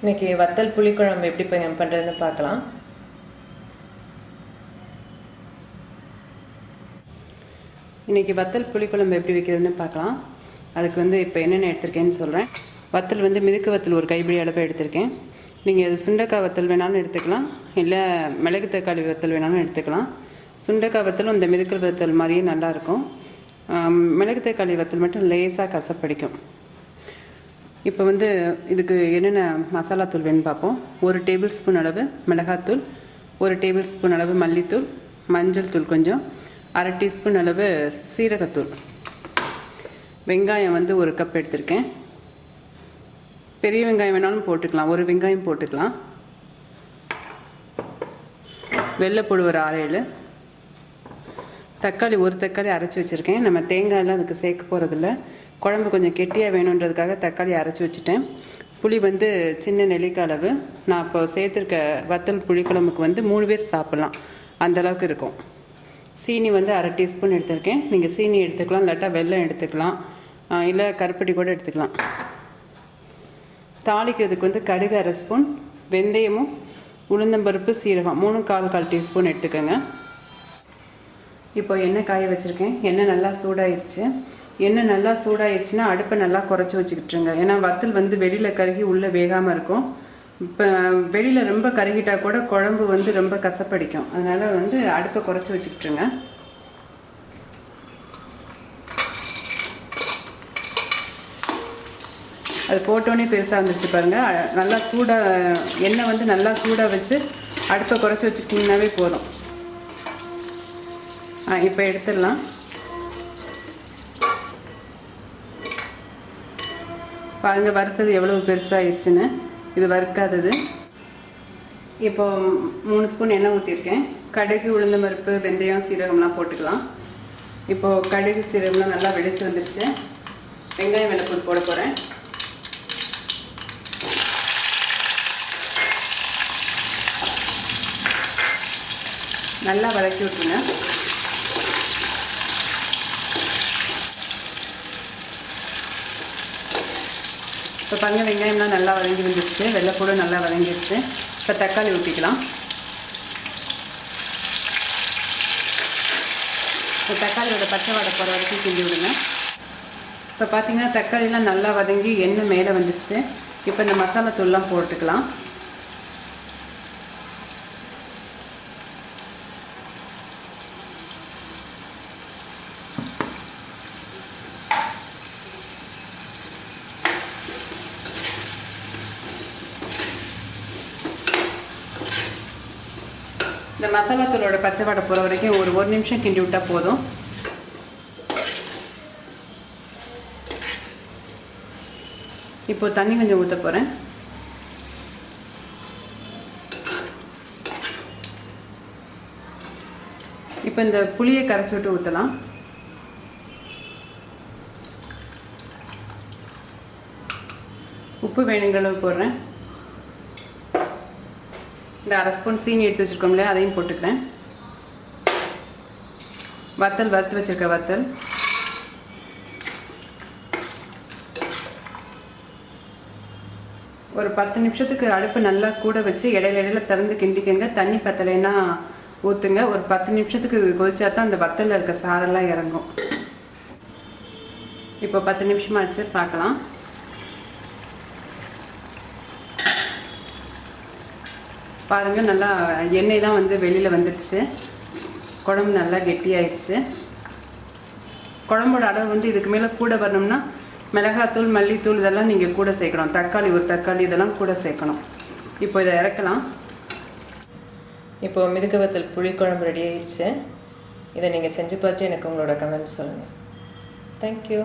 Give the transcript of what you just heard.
இன்னைக்கு வத்தல் புளிக்குழம்பு எப்படி ப- பண்ணுறதுன்னு பார்க்கலாம். இன்றைக்கி வத்தல் புளிக்குழம்பு எப்படி வைக்கிறதுன்னு பார்க்கலாம். அதுக்கு வந்து இப்போ என்னென்ன எடுத்திருக்கேன்னு சொல்கிறேன் வத்தல் வந்து மிதுக்கு வத்தல் ஒரு கைப்பிடி அளவு எடுத்திருக்கேன். நீங்கள் அது சுண்டக்காய் வத்தல் வேணாலும் எடுத்துக்கலாம். இல்லை மிளகு தக்காளி வத்தல் வேணாலும் எடுத்துக்கலாம். சுண்டக்காய் வத்தலும் இந்த மிதுக்கல் வத்தல் மாதிரியே நல்லாயிருக்கும் மிளகு தக்காளி வத்தல் மட்டும் லேசாக கசப்படிக்கும். இப்போ வந்து இதுக்கு என்னென்ன மசாலா தூள் வேணும்னு பார்ப்போம். ஒரு டேபிள் ஸ்பூன் அளவு மிளகாத்தூள் ஒரு டேபிள் ஸ்பூன் அளவு மல்லித்தூள் மஞ்சள் தூள் கொஞ்சம் அரை டீஸ்பூன் அளவு சீரகத்தூள். வெங்காயம் வந்து ஒரு கப் எடுத்திருக்கேன். பெரிய வெங்காயம் வேணாலும் போட்டுக்கலாம் ஒரு வெங்காயம் போட்டுக்கலாம். வெள்ளைப்பூடு ஒரு ஆறேழு தக்காளி ஒரு தக்காளி அரைச்சி வச்சுருக்கேன். நம்ம தேங்காயெல்லாம் அதுக்கு சேர்க்க போகிறதில்ல குழம்பு கொஞ்சம் கெட்டியாக வேணுன்றதுக்காக தக்காளி அரைச்சி வச்சுட்டேன். புளி வந்து சின்ன நெல்லிக்காய் அளவு. நான் இப்போ சேர்த்துருக்க வத்தல் புளிக்குழம்புக்கு வந்து மூணு பேர் சாப்பிட்லாம். அந்தளவுக்கு இருக்கும். சீனி வந்து அரை டீஸ்பூன் எடுத்திருக்கேன். நீங்கள் சீனி எடுத்துக்கலாம் இல்லாட்டா வெல்லம் எடுத்துக்கலாம். இல்லை கருப்பட்டி கூட எடுத்துக்கலாம். தாளிக்கிறதுக்கு வந்து கடுகு அரை ஸ்பூன் வெந்தயமும் உளுந்தம்பருப்பு சீரகம் மூணு கால் கால் டீஸ்பூன் எடுத்துக்கோங்க. இப்போ எண்ணெய் காய வச்சுருக்கேன். எண்ணெய் நல்லா சூடாயிருச்சு. எண்ணெய் நல்லா சூடாயிருச்சுன்னா அடுப்பை நல்லா குறைச்சி வச்சுக்கிட்டுருங்க. ஏன்னா வத்தல் வந்து வெளியில் கருகி உள்ளே வேகாமல் இருக்கும். இப்போ வெளியில் ரொம்ப கருகிட்டால் கூட குழம்பு வந்து ரொம்ப கசப்படிக்கும். அதனால் வந்து அடுப்பை குறைச்சி வச்சுக்கிட்டுருங்க. அது போட்டோன்னே பெருசாக வந்துருச்சு பாருங்கள் நல்லா சூடாக எண்ணெய் வந்து நல்லா சூடாக வச்சு அடுப்பை குறைச்சி வச்சுக்கிட்டிங்கனாவே போதும். ஆ இப்போ எடுத்துடலாம். பாருங்கள் வறுத்தது எவ்வளவு பெருசாகிடுச்சுன்னு இது வறுக்காதது. இப்போ மூணு ஸ்பூன் எண்ணெய் ஊற்றிருக்கேன் கடுகு உளுந்த பருப்பு வெந்தயம் சீரகம்லாம் போட்டுக்கலாம். இப்போது கடுகு சீரகம்லாம் நல்லா வெடிச்சு வந்துருச்சு. வெங்காயம் வெள்ளைப்பூடு போட போகிறேன் நல்லா வதக்கி விட்டுருங்க. இப்போ பாருங்க வெங்காயம்லாம் நல்லா வதங்கி வந்துருச்சு. வெள்ளைப்பூடு நல்லா வதங்கிடுச்சு இப்போ தக்காளி ஊற்றிக்கலாம் இப்போ தக்காளியோட பச்சை வாடை போகிற வரைக்கும் கிண்டி விடுங்க. இப்போ பார்த்தீங்கன்னா தக்காளிலாம் நல்லா வதங்கி எண்ணெய் மேலே வந்துடுச்சு இப்போ இந்த மசாலா தூள்லாம் போட்டுக்கலாம். இந்த மசாலா தூளோட பச்சை வடை போகிற வரைக்கும் ஒரு ஒரு நிமிஷம் கிண்டி விட்டால் போதும். இப்போ தண்ணி கொஞ்சம் ஊற்ற போகிறேன் இப்போ இந்த புளியை கரைச்சி விட்டு ஊற்றலாம் உப்பு வேணுங்களும் போடுறேன். இந்த அரை ஸ்பூன் சீனி எடுத்து வச்சுருக்கோம்ல அதையும் போட்டுக்கிறேன். வத்தல் வறுத்து வச்சுருக்க வத்தல். ஒரு பத்து நிமிஷத்துக்கு அடுப்பு நல்லா கூட வச்சு இடையில இடையில திறந்து கிண்டிக்கங்க தண்ணி பத்தலைன்னா ஊற்றுங்க ஒரு பத்து நிமிஷத்துக்கு கொதிச்சா தான் அந்த வத்தலில் இருக்க சாரெல்லாம் இறங்கும். இப்போ பத்து நிமிஷமாச்சு பார்க்கலாம். பாருங்கள் நல்லா எண்ணெய்லாம் வந்து வெளியில் வந்துடுச்சு குழம்பு நல்லா கெட்டியாயிடுச்சு குழம்போட அளவு வந்து இதுக்கு மேலே கூட வரணும்னா மிளகாத்தூள் மல்லித்தூள் இதெல்லாம் நீங்கள் கூட சேர்க்கணும். தக்காளி ஒரு தக்காளி இதெல்லாம் கூட சேர்க்கணும். இப்போ இதை இறக்கலாம். இப்போது மிதுக்கு வத்தல் புளிக்குழம்பு ரெடி ஆயிடுச்சு இதை நீங்கள் செஞ்சு பார்த்து எனக்கு உங்களோட கமெண்ட்ஸ் சொல்லுங்கள் தேங்க்யூ